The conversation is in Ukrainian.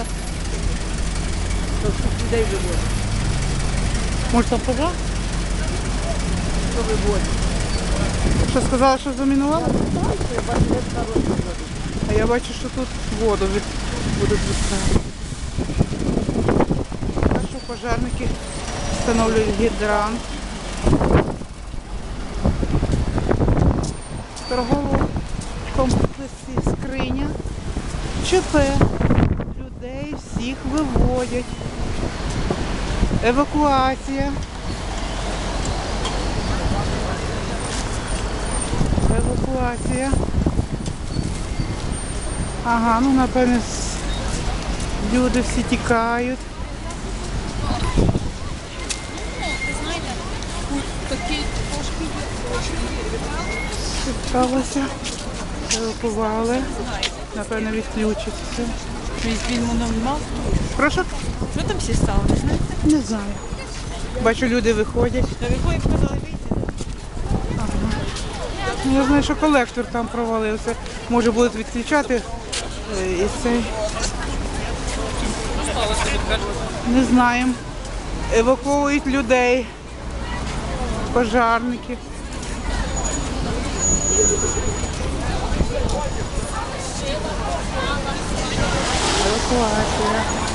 так. Щоб людей вивозять. Може там пожар? Що вивозять? Що сказала, що замінувала? Я бачу, народ вивозить. А я бачу, що тут воду від... будуть відставити. Так що пожарники встановлюють гідрант. В торговому комплексі скриня. ЧП. Людей всіх виводять. Евакуація. Евакуація. Ага, ну напевне люди всі тікають. Що сталося? Евакували. Напевно, відключать Фільму нема. Прошу? Що там всі стало, не знаєте? Не знаю. Бачу, люди виходять. На виході показали вийти. Ну, Я знаю, що колектор там провалився. Може будуть відключати е, і цей. Не знаємо. Евакуюють людей. Пожарники. 我觉儿。